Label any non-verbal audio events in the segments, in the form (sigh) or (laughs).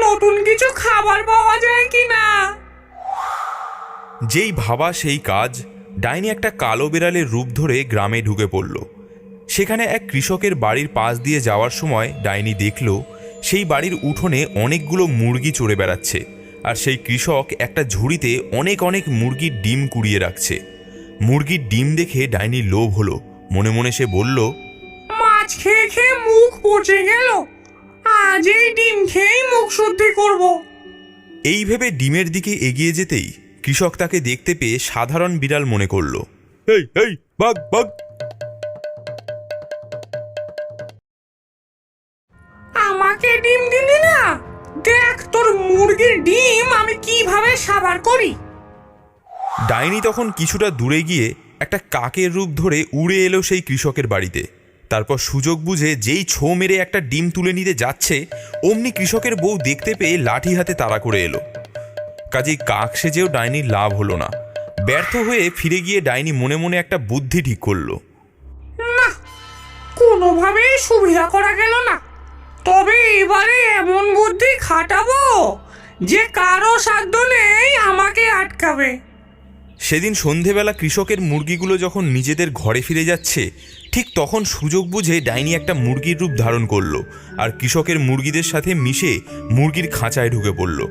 নতুন কিছু খাবার পাওয়া যায় কিনা? যেই ভাবা সেই কাজ ডাইনি একটা কালো বিড়ালের রূপ ধরে গ্রামে ঢুকে পড়ল। সেখানে এক কৃষকের বাড়ির পাশ দিয়ে যাওয়ার সময় ডাইনি দেখল সেই বাড়ির উঠোনে অনেকগুলো মুরগি চড়ে বেড়াচ্ছে আর সেই কৃষক একটা ঝুড়িতে অনেক অনেক মুরগির ডিম কুড়িয়ে রাখছে। মুরগির ডিম দেখে ডাইনি লোভ হলো মনে মনে সে বলল মাছ খেয়ে খেয়ে মুখ পচে গেল। আজ এই ডিম খেয়েই মুখ শুদ্ধি করব। এই ভেবে ডিমের দিকে এগিয়ে যেতেই কৃষক তাকে দেখতে পেয়ে সাধারণ বিড়াল মনে করল এই এই বাঘ বাঘ! আমাকে ডিম দিলি না? দেখ তোর মুরগির ডিম আমি কীভাবে সাবার করি। ডাইনি তখন কিছুটা দূরে গিয়ে একটা কাকের রূপ ধরে উড়ে এলো সেই কৃষকের বাড়িতে। তারপর সুযোগ বুঝে যেই ছো মেরে একটা ডিম তুলে নিতে যাচ্ছে, অমনি কৃষকের বউ দেখতে পেয়ে লাঠি হাতে তাড়া করে এলো। কাজেই কাক সেজেও ডাইনির লাভ হলো না। ব্যর্থ হয়ে ফিরে গিয়ে ডাইনি মনে মনে একটা বুদ্ধি ঠিক করল। না, কোনোভাবেই সুবিধা করা গেল না। তবে এবারে এমন বুদ্ধি খাটাবো যে কারও সাধ্য নেই আমাকে আটকাবে। সেদিন সন্ধেবেলা কৃষকের মুরগিগুলো যখন নিজেদের ঘরে ফিরে যাচ্ছে, ঠিক তখন সুযোগ বুঝে ডাইনি একটা মুরগির রূপ ধারণ করল আর কৃষকের মুরগিদের সাথে মিশে মুরগির খাঁচায় ঢুকে পড়ল।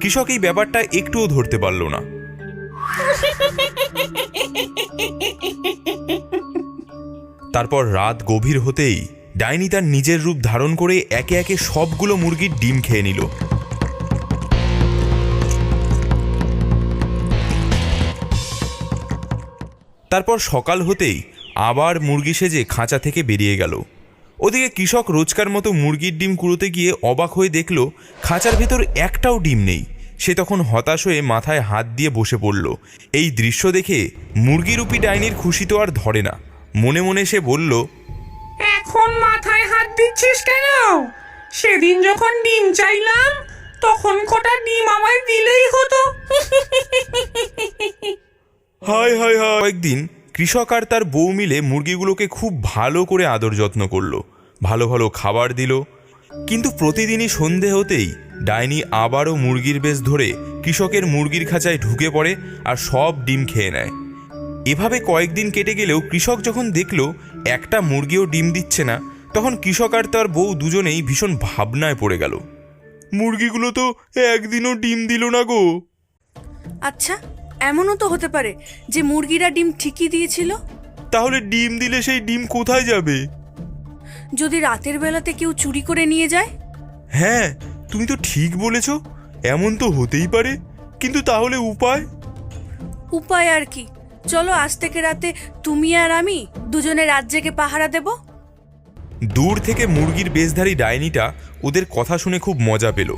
কৃষক এই ব্যাপারটা একটুও ধরতে পারল না। তারপর রাত গভীর হতেই ডাইনি তার নিজের রূপ ধারণ করে একে একে সবগুলো মুরগির ডিম খেয়ে নিল। তারপর সকাল হতেই আবার মুরগি সেজে খাঁচা থেকে বেরিয়ে গেল। ওদিকে কৃষক রোজকার মতো মুরগির ডিম কুড়োতে গিয়ে অবাক হয়ে দেখল, খাঁচার ভেতর একটাও ডিম নেই। সে তখন হতাশ হয়ে মাথায় হাত দিয়ে বসে পড়ল। এই দৃশ্য দেখে মুরগিরূপী ডাইনির খুশি তো আর ধরে না। মনে মনে সে বলল, এখন মাথায় হাত দিচ্ছিস কেন? সেদিন যখন ডিম চাইলাম, তখন কটা ডিম আমায় দিলেই হতো। (laughs) হায় হায় হায়। কয়েকদিন কৃষক আর তার বউ মিলে মুরগিগুলোকে খুব ভালো করে আদর যত্ন করল। ভালো ভালো খাবার দিল। কিন্তু প্রতিদিনই সন্ধে হতেই ডাইনি আবারও মুরগির বেশ ধরে কৃষকের মুরগির খাঁচায় ঢুকে পড়ে আর সব ডিম খেয়ে নেয়। এভাবে কয়েকদিন কেটে গেলেও কৃষক যখন দেখল একটা মুরগিও ডিম দিচ্ছে না, তখন কৃষক আর তার বউ দুজনেই ভীষণ ভাবনায় পড়ে গেল। মুরগিগুলো তো একদিনও ডিম দিল না গো। আচ্ছা এমনও তো হতে পারে যে মুরগিরা ডিম ঠিকই দিয়েছিল? তাহলে ডিম দিলে সেই ডিম কোথায় যাবে? যদি রাতের বেলাতে কেউ চুরি করে নিয়ে যায়? হ্যাঁ তুমি তো ঠিক বলেছ এমন তো হতেই পারে কিন্তু তাহলে উপায়? উপায় আর কি? চলো আজ থেকে রাতে তুমি আর আমি দুজনে রাত জেগে পাহারা দেব। দূর থেকে মুরগির বেশধারী ডাইনিটা ওদের কথা শুনে খুব মজা পেল।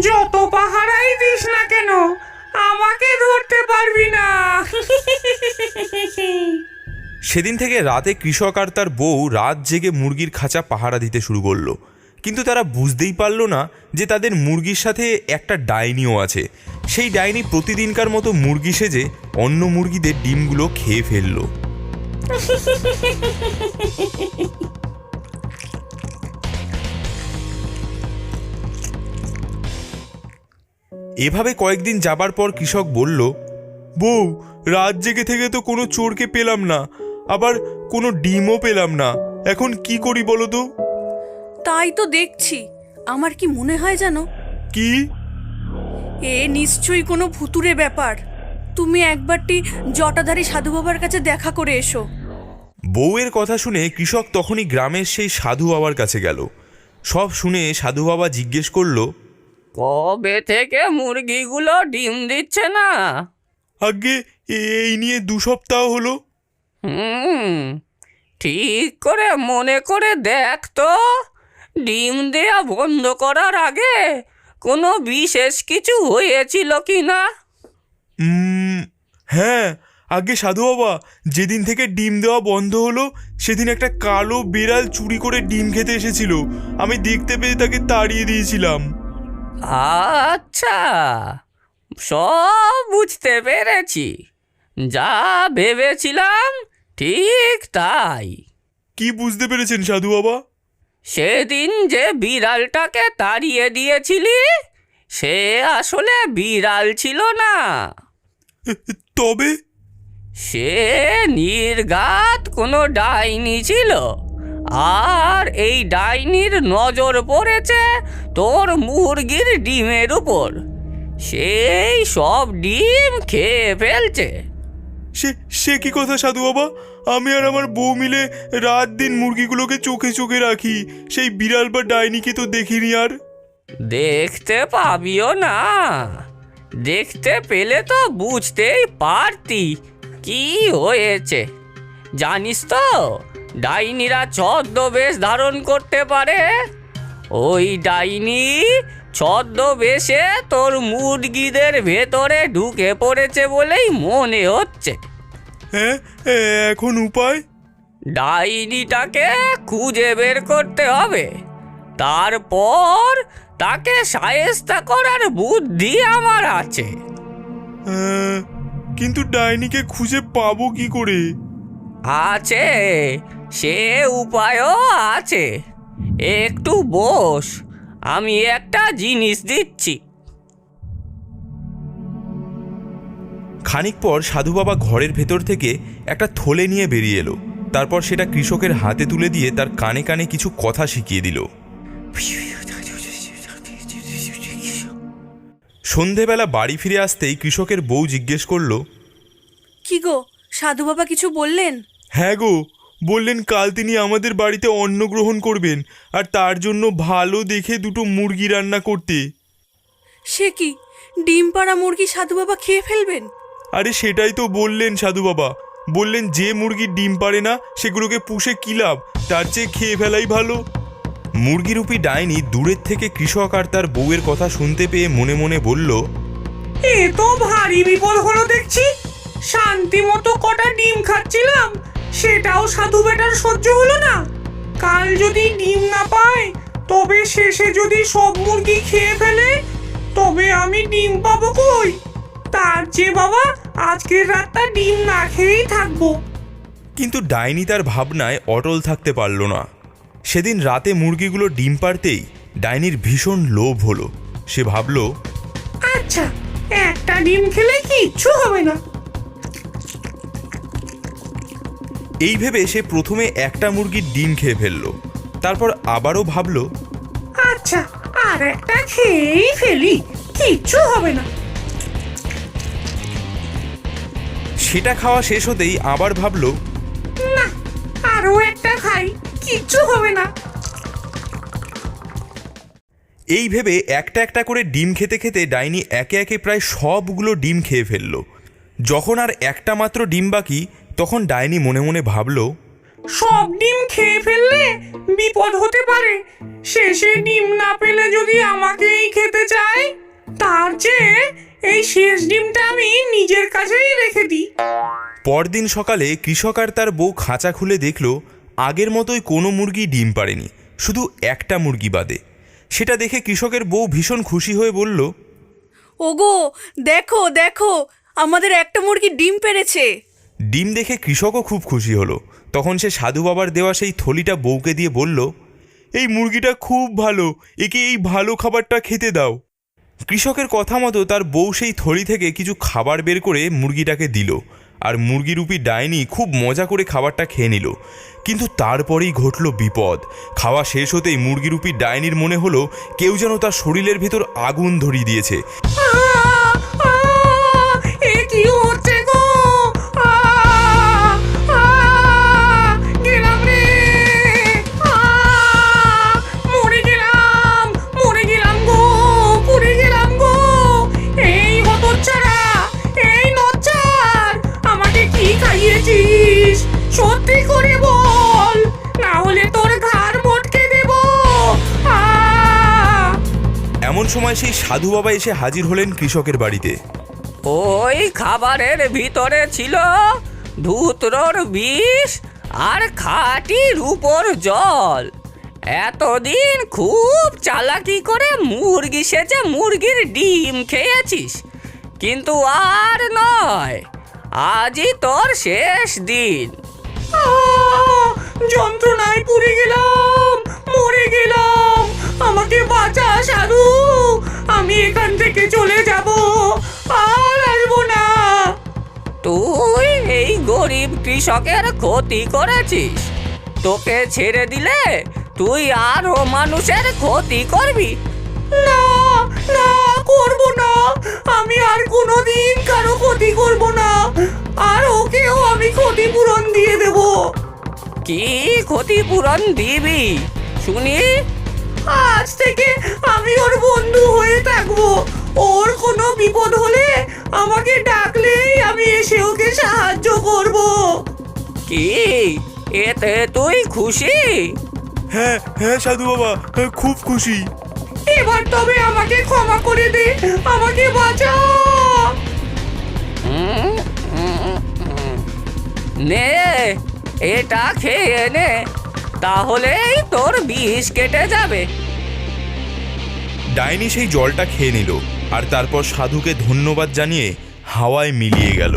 যত পাহারাই দিস না কেন আমাকে ধরতে পারবি না। সেদিন থেকে রাতে কৃষক আর তার বউ রাত জেগে মুরগির খাঁচা পাহারা দিতে শুরু করল। কিন্তু তারা বুঝতেই পারল না যে তাদের মুরগির সাথে একটা ডাইনিও আছে। সেই ডাইনি প্রতিদিনকার মতো মুরগি সেজে অন্য মুরগিদের ডিমগুলো খেয়ে ফেলল। এভাবে কয়েকদিন যাবার পর কৃষক বলল বউ রাত জেগে থেকে তো কোনো চোরকে পেলাম না আবার কোনো ডিমও পেলাম না। এখন কি করি বলো তো? তাই তো দেখছি। আমার কি মনে হয় জানো? কি? এ নিশ্চয়ই কোনো ভুতুরে ব্যাপার। তুমি একবারটি জটাধারী সাধু বাবার কাছে দেখা করে এসো। বউয়ের কথা শুনে কৃষক তখনই গ্রামের সেই সাধু বাবার কাছে গেল। সব শুনে সাধু বাবা জিজ্ঞেস করল কবে থেকে মুরগিগুলো ডিম দিচ্ছে না? আগে এই নিয়ে দু সপ্তাহ হলো। হুম ঠিক করে মনে করে দেখ তো। ডিম দেয়া বন্ধ করার আগে কোনো বিশেষ কিছু হয়েছিল কি না? হ্যাঁ আগে সাধু বাবা যেদিন থেকে ডিম দেওয়া বন্ধ হলো সেদিন একটা কালো বিড়াল চুরি করে ডিম খেতে এসেছিল। আমি দেখতে পেয়ে তাকে তাড়িয়ে দিয়েছিলাম। আচ্ছা সব বুঝতে পেরেছি। যা ভেবেছিলাম ঠিক তাই। কি বুঝতে পেরেছেন সাধু বাবা? সেদিন যে বিড়ালটাকে তাড়িয়ে দিয়েছিলি সে আসলে বিড়াল ছিল না। তবে? সে নির্গাত কোনো ডাইনি ছিল। আর এই ডাইনির নজর পড়েছে তোর মুরগির ডিমের উপর। সেই সব ডিম খেয়ে ফেলছে। সে সে কি কথা সাধু বাবা? আমি আর আমার বউ মিলে রাত দিন মুরগিগুলোকে চোখে চোখে রাখি। সেই বিড়াল বা ডাইনিকে তো দেখিনি আর। দেখতে পাবিও না। দেখতে পেলে তো বুঝতেই পারতি কি হয়েছে। জানিস তো ডাইনিরা ছদ্মবেশ ধারণ করতে পারে। ওই ডাইনি ছদ্মবেশে তোর মুরগিদের ভেতরে ঢুকে পড়েছে বলেই মনে হচ্ছে। হ্যাঁ এখন উপায়? ডাইনিটাকে খুঁজে বের করতে হবে। তারপর তাকে সায়েস্তা করার বুদ্ধি আমার আছে। কিন্তু ডাইনিকে খুঁজে পাবো কি করে? আছে। সে উপায়ও আছে। একটু বস আমি একটা জিনিস দিচ্ছি। খানিক পর সাধু বাবা ঘরের ভেতর থেকে একটা থলে নিয়ে বেরিয়ে এলো। তারপর সেটা কৃষকের হাতে তুলে দিয়ে তার কানে কানে কিছু কথা শিখিয়ে দিল। সন্ধেবেলা বাড়ি ফিরে আসতেই কৃষকের বউ জিজ্ঞেস করল কি গো সাধু বাবা কিছু বললেন? হ্যাঁ গো বললেন কাল তিনি আমাদের বাড়িতে অন্ন গ্রহণ করবেন আর তার জন্য ভালো দেখে দুটো মুরগি রান্না করতে। সে কি ডিম পাড়া মুরগি সাধু বাবা খেয়ে ফেলবেন? আরে সেটাই তো বললেন সাধু বাবা। বললেন যে মুরগি ডিম পারে না সেগুলোকে পুষে কি লাভ? তার চেয়ে খেয়ে ফেলাই ভালো। মুরগিরূপী ডাইনি দূরের থেকে কৃষক আর তার বউয়ের কথা শুনতে পেয়ে মনে মনে বলল এ তো ভারী বিপদ হলো দেখছি। শান্তি মতো কটা ডিম খাচ্ছিলাম সেটাও সাধু বেটার সহ্য হলো না। কাল যদি ডিম না পায় তবে শেষে যদি সব মুরগি খেয়ে ফেলে তবে আমি ডিম পাবো কই? তার চেয়ে বাবা আজকের রাতটা ডিম না খেয়েই থাকব। কিন্তু ডাইনি তার ভাবনায় অটল থাকতে পারল না। সেদিন রাতে মুরগিগুলো ডিম পারতেই ডাইনির ভীষণ লোভ হলো। সে ভাবল আচ্ছা একটা ডিম খেলে কিচ্ছু হবে না? এই ভেবে সে প্রথমে একটা মুরগির ডিম খেয়ে ফেলল। তারপর আবারও ভাবল আচ্ছা আর একটা খেয়েই ফেলি কিচ্ছু হবে না। সেটা খাওয়া শেষ হতেই আবার ভাবল না আরও একটা খাই কিচ্ছু হবে না। এই ভেবে একটা একটা করে ডিম খেতে খেতে ডাইনি একে একে প্রায় সবগুলো ডিম খেয়ে ফেলল। যখন আর একটা মাত্র ডিম বাকি তখন ডাইনি মনে মনে ভাবল সব ডিম খেয়ে ফেললে বিপদ হতে পারে। শেষে ডিম না পেলে যদি আমাকেই খেতে চায় তার চেয়ে এই শেষ ডিমটা আমি নিজের কাছেই রেখে দিই। পরদিন সকালে কৃষক আর তার বউ খাঁচা খুলে দেখল আগের মতোই কোনো মুরগি ডিম পারেনি শুধু একটা মুরগি বাদে। সেটা দেখে কৃষকের বউ ভীষণ খুশি হয়ে বলল ওগো দেখো দেখো আমাদের একটা মুরগি ডিম পেড়েছে। ডিম দেখে কৃষকও খুব খুশি হলো। তখন সে সাধু বাবার দেওয়া সেই থলিটা বউকে দিয়ে বলল, এই মুরগিটা খুব ভালো, একে এই ভালো খাবারটা খেতে দাও। কৃষকের কথা মতো তার বউ সেই থলি থেকে কিছু খাবার বের করে মুরগিটাকে দিল, আর মুরগিরূপী ডাইনি খুব মজা করে খাবারটা খেয়ে নিল। কিন্তু তারপরেই ঘটল বিপদ। খাওয়া শেষ হতেই মুরগিরূপী ডাইনির মনে হলো, কেউ যেন তার শরীরের ভেতর আগুন ধরিয়ে দিয়েছে। সময় সেই সাধু বাবা এসে হাজির হলেন কৃষকের বাড়িতে। ওই খাবারের ভিতরে ছিল ধুতরোর বিষ আর খাঁটি রূপোর জল। এতদিন খুব চালাকি করে মুরগি সেচে মুরগির ডিম খেয়েছিস কিন্তু আর নয় আজই তোর শেষ দিন। যন্ত্রণায় পুড়ে গেলাম মরে বাঁচা সাধু। আমি এখান থেকে চলে যাব। আর আসব না। তুই এই গরিব কৃষকের ক্ষতি করেছিস। তোকে ছেড়ে দিলে তুই আরও মানুষের ক্ষতি করবি। না না করব না। আমি আর কোনোদিন কারও ক্ষতি করব না। আর ওকেও আমি ক্ষতিপূরণ দিয়ে দেব। কি ক্ষতিপূরণ দিবি? শুনি আজ থেকে আমি ওর বন্ধু হয়ে থাকব। ওর কোনো বিপদ হলে আমাকে ডাকলেই আমি এসে ওকে সাহায্য করব। কি? এতে তুই খুশি? হ্যাঁ হ্যাঁ সাধু বাবা হ্যাঁ, খুব খুশি। এবার তবে আমাকে ক্ষমা করে দে আমাকে বাঁচা। হুম, হুম, হুম। নে এটা খেয়ে নে। তাহলেই তোর বিষ কেটে যাবে। ডাইনি সেই জলটা খেয়ে নিল, আর তারপর সাধুকে ধন্যবাদ জানিয়ে হাওয়ায় মিলিয়ে গেল।